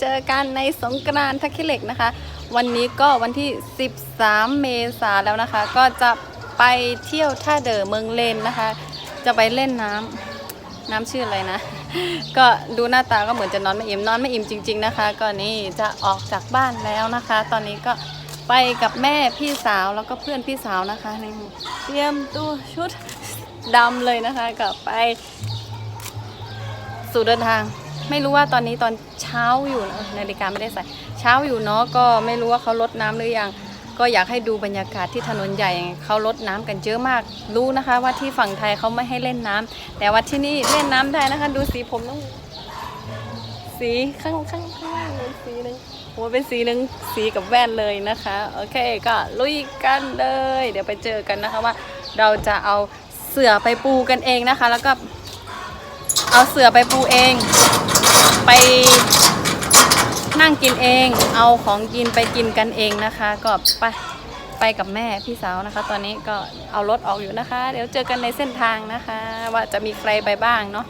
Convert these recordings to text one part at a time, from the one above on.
เจอกันในสงกรานต์ทักขิเหล็กนะคะ วันนี้ก็วันที่ 13 เมษาแล้วนะคะ ก็จะไปเที่ยวท่าเดอเมืองเลนนะคะ จะไปเล่นน้ำน้ำชื่ออะไรนะ ก็ดูหน้าตาก็เหมือนจะนอนไม่อิ่มนอนไม่อิ่มจริง ๆนะคะ ก็นี่จะออกจากบ้านแล้วนะคะ ตอนนี้ก็ไปกับแม่พี่สาวแล้วก็เพื่อนพี่สาวนะคะนี่เตรียมตัวชุดดำเลยนะคะก็ไปสู่เดินทาง ไม่รู้ว่าตอนนี้ตอนเช้าอยู่นะนาฬิกาไม่ได้ใส่เช้าอยู่เนาะก็ไม่รู้ว่าเขาลดน้ำหรือยัง ก็อยากให้ดูบรรยากาศที่ถนนใหญ่เขาลดน้ำกันเยอะมาก รู้นะคะว่าที่ฝั่งไทยเขาไม่ให้เล่นน้ำแต่ว่าที่นี่เล่นน้ำได้นะคะ ดูสีผมต้องสีข้างข้างข้างล่างเป็นสีหนึ่งหัวเป็นสีหนึ่งสีกับแว่นเลยนะคะโอเคก็ลุยกันเลย เดี๋ยวไปเจอกันนะคะว่า เราจะเอาเสือไปปูกันเองนะคะ แล้วก็เอาเสือไปปูเอง ไปนั่งกินเอง เอาของกินไปกินกันเองนะคะ ก็ไปไปกับแม่พี่สาวนะคะ ตอนนี้ก็เอารถออกอยู่นะคะ เดี๋ยวเจอกันในเส้นทางนะคะ ว่าจะมีใครไปบ้างเนาะ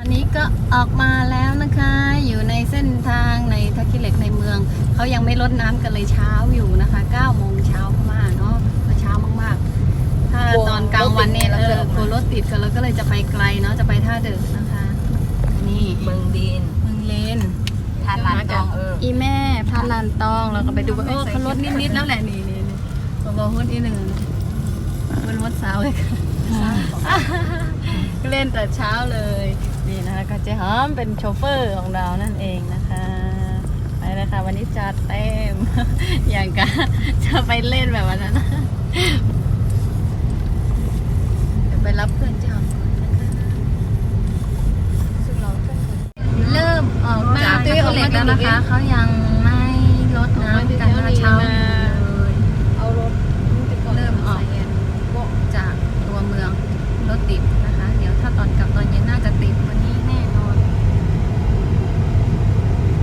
อันนี้ก็ออกมาแล้วนะคะ อยู่ในเส้นทางในทักกิเหล็กในเมืองเขายังไม่ลดน้ำกันเลยเช้าอยู่นะคะ9โมงเช้าเข้ามาเนาะเช้ามากๆ ถ้าตอนกลางวันเนี่ยเออกลัวรถติดกันแล้วก็เลยจะไปไกลเนาะจะไปท่าเดินนะคะ นี่เมืองดีนเมืองเลนทานลานตองเอออีแม่พาลานตองเราก็ไปดูว่าเออเขาลดนิดๆแล้วแหละนี่นี่นี่บอกว่าหุ้นอีหนึ่งมันวัดสาวเลยค่ะก็เล่นแต่เช้าเลยนี่นะคะก็เจ๊หอมเป็นโชเฟอร์ของเรานั่นเองนะคะไปเลยค่ะวันนี้จัดเต็มอย่างกะจะไปเล่นแบบวันนั้นนะเดี๋ยวไปรับเพื่อนเจ้าก่อนนะคะ เริ่มออกจากตะเล็กแล้วนะคะเขายังไม่ลดน้ำกันนะคะเช้าอยู่เลยเอารถเริ่มออกจากตัวเมืองรถติดนะคะ เดี๋ยวถ้าตอนกลับตอนเย็นน่าจะติดกวันนี้แน่นอน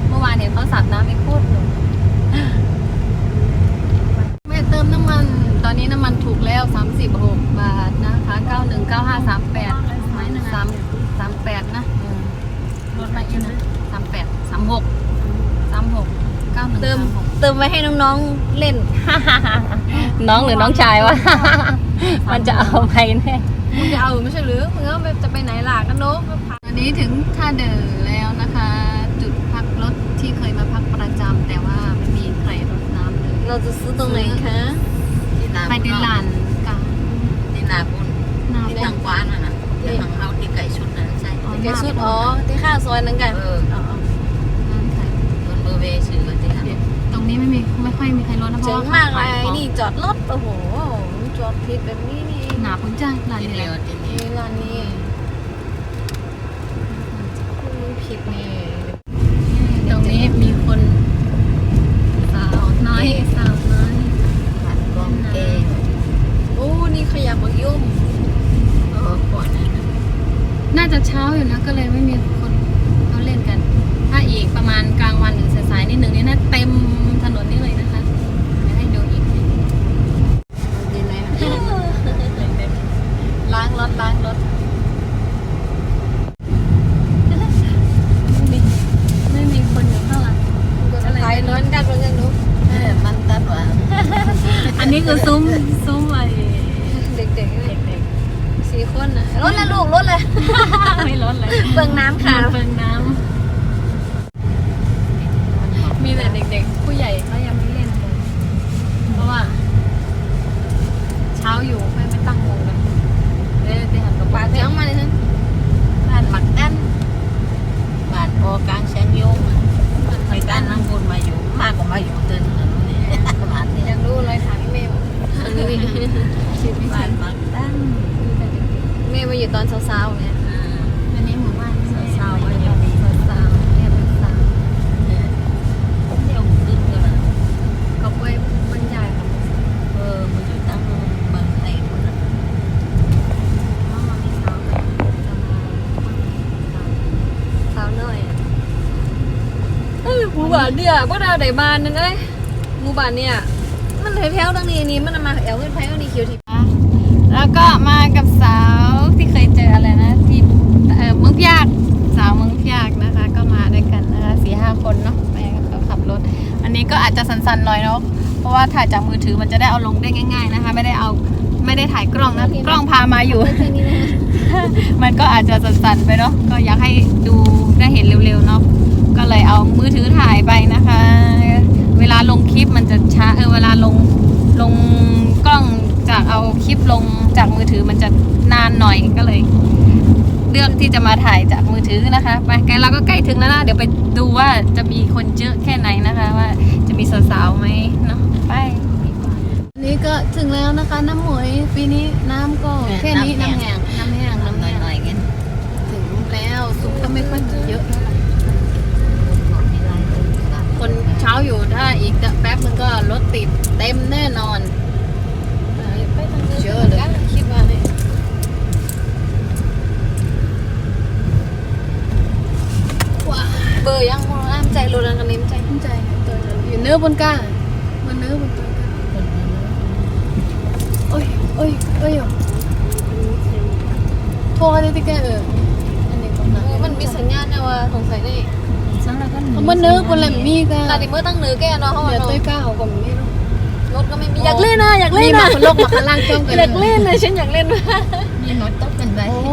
เมื่อวานเห็นเขาสับน้ำไม่โคตรหนุแม่เติมน้ำมันตอนนี้น้ำมันถูกแล้ว 36 บาทนะคะ 919538ไม้หนึ่งสามสามแปดนะลดมา อีกนะสามแปดสามหกสามหกเก้าหนึ่งเติมสามหกเติมไว้ให้น้องๆเล่น น้องหรือน้องชายวะ มันจะเอาไปแน่มึงจะเอาไม่ใช่หรือมึงก็จะไปไหนล่ะกันเนอะก็พาอันนี้ถึงท่าเดินแล้วนะคะ จุดพักรถที่เคยมาพักประจำแต่ว่าไม่มีใครรดน้ำเลยเราจะซื้อตรงไหนคะไปดิลานกลางที่นาบุญหน้าที่บ้าทานงกว้านน่ะนะที่ทางเฮาที่ไก่ชุดนั้นใช่อ๋อแกสุดอ๋อที่ข้าง ซอยนั้นกันเอออ๋อนั่นค่ะบนเบอร์เวย์ชื่อว่าที่ทางตรงนี้ไม่มีไม่ค่อยมีใครรดนะเพเจ๋ราะงว่มากเลขยของนี่จอดรถโอ้โหจอดผิดแบบนี้นี่หนาพุ่งจ้าร้านที่นี้แหเดียละวที่นี่นี่ร้านนี้ผิดนี่ตรงนี้มีคนสาวน้อยสาวน้อยผัดกองเกงโอ้นี่ขยะบักยุ่มเออขวดนั้นน่ะน่าจะเช้าอยู่นะก็เลยไม่มีคนเขาเล่นกัน ถ้าอีกประ มาณกลางวันหรือสายๆนิดหนึ่งนี่น่าเต็มถนนนี่เลยนะคะเดี๋ยวให้ดูอีกทีดีไหมล้างรถล้างรถไม่มีไม่มีคนอยู่ข้างหลังขายร้อนกันเหมือนกันนุ๊กเออมันตัดว่าอันนี้คือซุ้มซุ้มอะไรเด็กๆเด็กๆสี่คนน่ะรถละลูกรถละไม่ร้อนเลยเบิ่งน้ำค่ะเปิงน้ำมี แต่เด็กๆ ผู้ใหญ่เขายังไม่เล่นเลยเพราะว่า เช้าอยู่ไม่ไม่ตั้งวงกันเลยได้หันกับปาป้าเสียงมาเลยนะบ้านหมักกันบ้านพอกลางแสงโยงอะไปด้านน้ำบุญมาอยู่มากกว่ามาอยู่เตึนอันนี้บ้านอนี้ยากรู้อะไรถามพี่เมย์อันนี้บ้านหมักกันเมย์มาอยู่ตอนเช้าๆเนี่ยอันนี้หมู่บ้านสาวๆมาอยู่สาวๆเนี่ยเป็นสาว เนี่ยเที่ยวตึนกันนะ กับเว้ยบรรยายค่ะ เออมาอยู่ตั้งเมืองไทยหมดอะ ว่ามามีสาวกันจะมา สาวน้อยเฮ้ย หมู่บ้านเนี่ยพวกเราได้บ้านนึงเอ้ยหมู่บ้านเนี่ย มันแถวๆตรงนี้นี่มันมาแอวขึ้นไปก็นี่คิวที่แล้วก็มากับสาวที่เคยเจออะไรนะที่เออเมืองพยากสาวเมืองพยากนะคะ ก็มาด้วยกันนะคะสี่ห้าก็อาจจะสั่นๆหน่อยเนาะเพราะว่าถ่ายจากมือถือมันจะได้เอาลงได้ง่าย ๆนะคะ ไม่ได้เอาไม่ได้ถ่ายกล้องนะกล้องพามาอยู่แค่นี้นะมันก็อาจจะสั่นๆไปเนาะก็อยากให้ดูได้เห็นเร็วๆเนาะ ก็เลยเอามือถือถ่ายไปนะคะ เวลาลงคลิปมันจะช้าเออเวลาลงลงกล้องจากเอาคลิปลงจากมือถือมันจะนานหน่อยก็เลยเลือกที่จะมาถ่ายจากมือถือนะคะไปใกล้เราก็ใกล้ถึงแล้วนะเดี๋ยวไปดูว่าจะมีคนเยอะแค่ไหนนะคะ ว่าจะมีสาวๆไหมเนาะไปนี่ก็ถึงแล้วนะคะ น้ำหมวยปีนี้น้ำก็แค่นี้น้ำแห้งน้ำแห้งน้ำ หน่ แห้ง อยๆกัน ถึงแล้วซุปก็ไม่ค่อยเยอะเท่าไหร่คนเช้าอยู่ถ้าอีกแป๊บนึงก็รถติดเต็มแน่นอนเยอะเลยคิดว่าเนี่ยว้าเบอร์ยังมองอ้ามใจโรดันกันนิ้มใจนิ้มใจอยู่เนื้อบนก้าบนเนื้อบนก้าโอ้ยโอ้ยโอ้ยโทรได้ที่แกเอออันนี้ก็นะมันมีสัญญาณนะว่าสงสัยนี่สังแล้วก็มันเนื้อคนละมีกันนาดิเมื่อตั้งเนื้อแกเนาะเขาเดี๋ยวเนาะต้อยก้าวกับมีรถก็ไม่มีอยากเล่นนะอยากเล่มีนมานะคนโลกมาข้างล่างจ้องกันอยากเล่นนะฉันอยากเล่นมากมีน้อยตกกันไปโอ้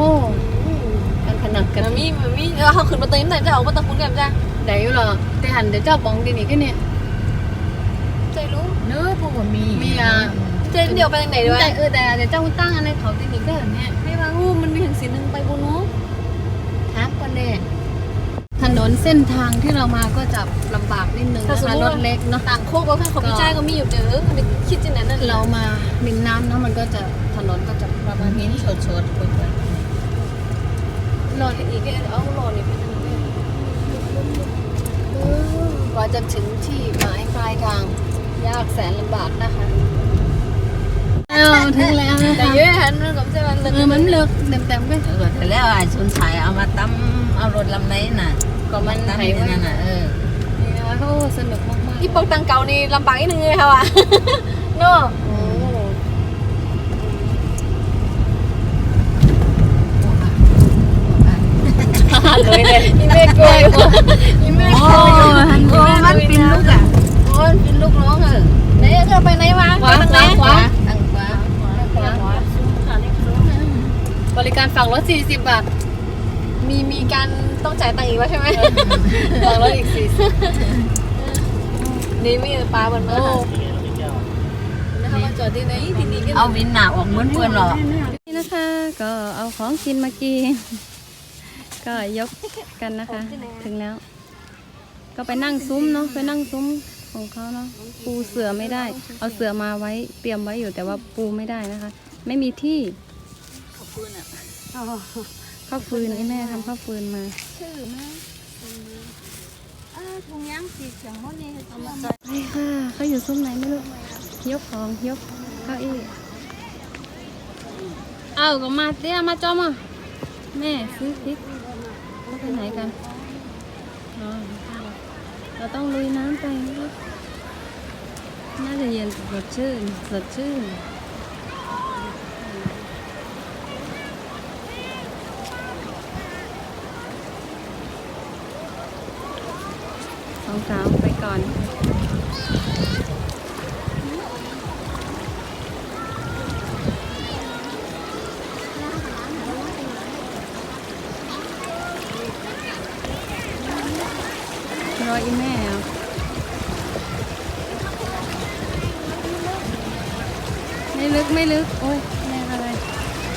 กันขนาดกันมันมีมันมีแล้วเขาขึ้นมาเต็มแต่จะเอามาตะคุนกันจ้ะไหนอยู่หรอแต่หันเดี๋ยวเจ้าบองดีนี่ก็เนี่ยใจรู้เนื้อพวกมันมีมีอะ เจนเดียวไปทางไหนด้วยแต่เออแต่เดี๋ยวเจ้าตั้งอะไรเขาดีนี่ก็เนี่ยให้มาอู้มันมีถึงสีหนึ่งไปบุญเนาะถามกันเนี่ยถนนเส้นทางที่เรามาก็จะลำบากนิดนึงนะคะรถเล็กเนาะต่างโคกเราเพื่อนเขาพี่จ้าก็มีอยู่เด้อคิดจินนั้นนั่นเรามาริมน้ำเนาะมันก็จะถนนก็จะประมาณหินี้นสดๆคนไปรออีกเอารอนี่ไปทางนี้กว่าจะถึงที่หมายปลายทางยากแสนลำบากนะคะ อ้าวถึงแล้วนะแต่คะเยอะหันมันกับเจ้ามันเลยเออมันเลือกเต็มๆไปเออแต่แล้วไอ้ชนสายเอามาตั้มเอารถลำไหนน่ะก็มันตั้มหายไว้นั่นน่ะเออนี่นะคะเขาสนุกมากๆอีปอกตังเก่านี่ลำบากนิดนึงเลยค่ะว่ะเนาะโอ้เลยเลยอีเมฆโกยอีเมฆโอ้โกยหันโอ้มันเป็นลูกอะโอ้ยเป็นลูกน้องเออไหนเธอไปไหนมาขวาไปทางไหนขวาตั้งฟ้า ริการฝั่งรถ40 บาท มีมีการต้องจ่ายตังค์อีกแล้วใช่ไหมฝั่งรถอีกนี่มีปลาบน40มาโอ้นะคะมาจอดที่ไหนที่นี่กันเอาวินหนาออกเหมือนเพื่อนหรอนี่นะคะ ก็เอาของกินมากินก็ยกกันนะคะ ถึงแล้ว ก็ไปนั่งซุ้มเนาะไปนั่งซุ้มของเขาเนาะปูเสือไม่ได้ เอาเสือมาไว้เตรียมไว้อยู่แต่ว่าปูไม่ได้นะคะ ไม่มีที่ ข้าวฟืนไอ้แม่ทำข้าวฟืนมาถุงย่างสีเขียวมดนี่เอามาไปค่ะเขาอยู่ซุ้มไหนไม่รู้ยกของยกเก้าอี้เอาก็มาเตี้ยมาจอมอะแม่ซื้อพริกเขาไปไหนกันอ๋อเราต้องลุยน้ำไปนะครับน่าจะเย็นสดชื่นสดชื่น องสาวไปก่อน รออีแม่เอาไม่ลึกไม่ลึก โอ้ยแม่อะไร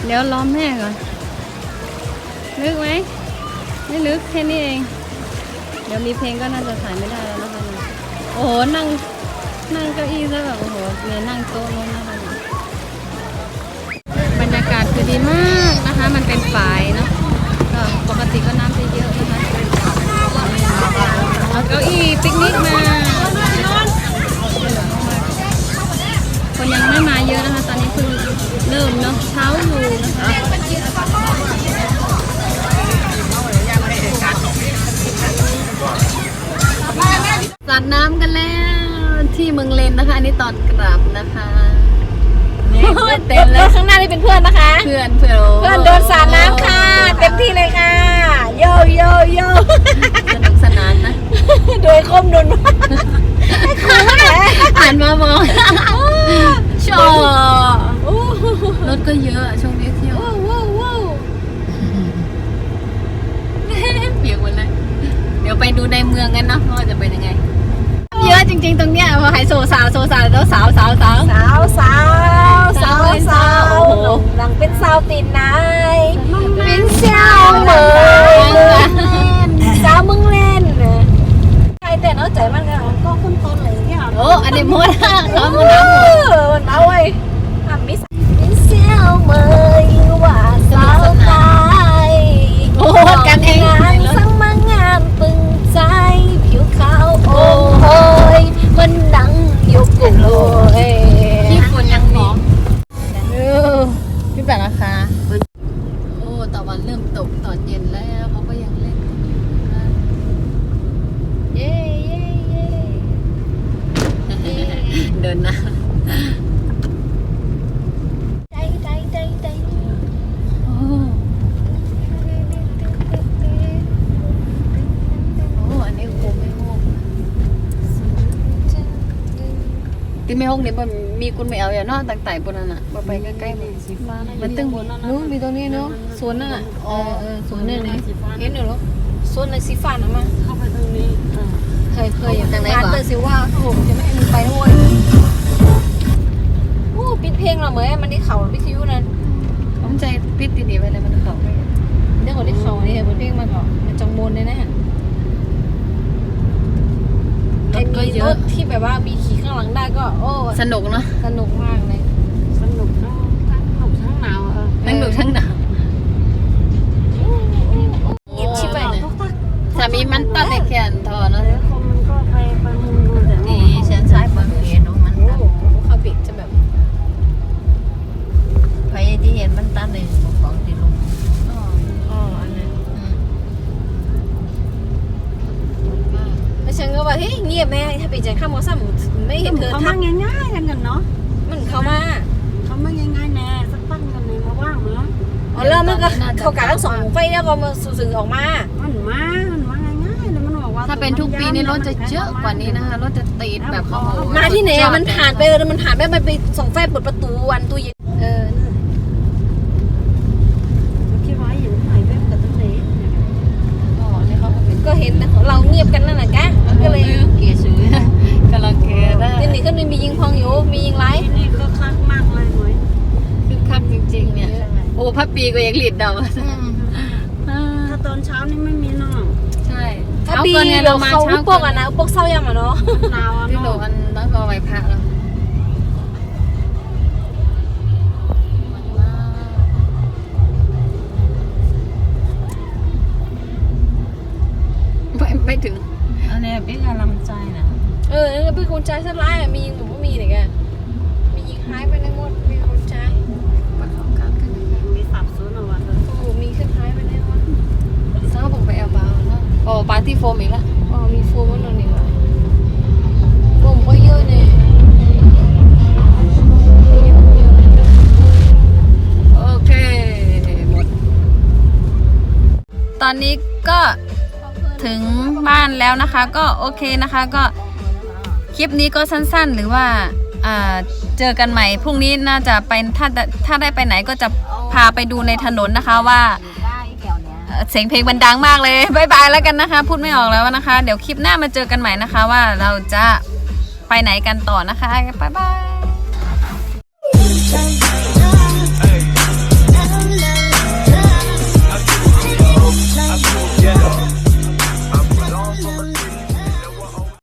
เดี๋ยวล้อมแม่ก่อน ลึกไหม ไม่ลึกแค่นี้เอง เดี๋ยวมีเพลงก็น่าจะถ่ายไม่ได้แล้วนะคะโอ้โหนั่งนั่งเก้าอี้ซะแบบโอ้โหเนี่ยนั่งโต๊ะโน้นนะคะเนี่ยบรรยากาศคือดีมากนะคะ มันเป็นฝายเนาะก็ปกติก็น้ำจะเยอะนะคะเอาเก้าอี้ปิกนิกมาคนยังไม่มาเยอะนะคะ ตอนนี้เพิ่งเริ่มเนาะเช้าอยู่นะคะ น้ำกันแล้ว ที่เมืองเลนนะคะ อันนี้ตอนกลับนะคะเต็มเลยข้างหน้านี่เป็นเพื่อนนะคะ เพื่อนเพื่อนเพื่อนโดนสาดน้ำค่ะ เต็มที่เลยค่ะ โยโยโยสนุกสนานนะ โดยคมโดนอ่านมามองชอรถก็เยอะช่วงนี้เที่ยวว้าวว้าวว้าวเปียกหมดเลย เดี๋ยวไปดูในเมืองกันเนาะว่าจะเป็นยังไงเยอะ จริงๆ ตรงเนี้ยพอหายโซสาวโซสาวแล้วสาวสาวสาวสาวสาวสาวสาวโอ้โหหลังเป็นสาวตีนนายเป็นสาวเหมยสาวมึงเล่นใครแต่เอาใจมันก็ก็คุ้นต้นเลยเนี่ยโอ้อันนี้มดเขามาน้ำหมดมันเอาไว้ทำมิสเป็นสาวเหมยว่ ที่ไม่โฮกเนี่ยมันมีคุณไม่เอาอย่างเนอกต่างๆบนนั้นอะบ่ไปใกล้ๆมันมันตึงบนนั้นนู้นมีตรงนี้เนาะสวนน่ะเออเออสวนนี่นี่เห็นอยู่หรอสวนในสีฟ้านะมาเข้าไปตรงนี้เคยเคยอยู่ทางไหนก่อนเตอร์ซิว่าโอ้โหจะไม่ให้มึงไปนะเว้ยโอ้ปิดเพลงเหราเหมยมันได้เข่าวิทยุนั่นผมใจปิดดีๆไว้เลยมันเขาไปเรื่องของได้เข่านี่เปิดเพลงมาก่อนมันจังบนเลยนะ รถก็เยรอะถที่แบบว่ามีขี่ข้างหลังได้ก็ โอ้สนุกเนาะสนุกมากเลยสนุกทั้งทั้งหนุกทั้งหนาวเออทั้งดุทั้งหนาวเงียบชิบไปสามีมันตัดในแขน มามันมามันมาง่ายๆเลยมันบอกว่าถ้าเป็นทุกปีนี่รถจะเยอะกว่านี้นะคะรถจะติดแบบโอ้โหมาที่ไหนอะมันผ่านไปเลยมันผ่านไปมันไปส่องไฟเปิดประตูวันตู้เย็นเออคิดว่าอยู่ไหนแบบกับตั้งไหนอ๋อนี่เขาก็เป็นก็เห็นนะของเราเงียบกันนั่นแหละกะก็เลยเกียร์ซื้อกำลังเกได้ทีนี้ก็มียิงพองอยู่มียิงไลฟ์นี่ก็คักมากเลยหน่อยคึกคักจริงๆเนี่ยโอ้พับปีก็ยังหลีดเดา อ่าถ้าตอนเช้านี่ไม่มีเนาะใช่ถ้าเช้าปีเกินไงเราเรามาเขาเช้าพวกอะนะพวกเศร้ายำอะเนาะหนาวอะที่โลเนาะอันแล้วก็ไว้พักแล้วไม่ไม่ถึง อันนี้เป็นกำลังใจนะ เออนั่นก็เป็นคนใจสลายอะมียิงผมก็มีเลยแกมียิงหายไป บ้านแล้วนะคะ ก็โอเคนะคะก็คลิปนี้ก็สั้นๆ หรือว่าเจอกันใหม่พรุ่งนี้น่าจะไปถ้าถ้าได้ไปไหนก็จะพาไปดูในถนนนะคะว่าเสียงเพลงมันดังมากเลยบายบายแล้วกันนะคะ พูดไม่ออกแล้วนะคะ เดี๋ยวคลิปหน้ามาเจอกันใหม่นะคะ ว่าเราจะไปไหนกันต่อนะคะบ๊ายบาย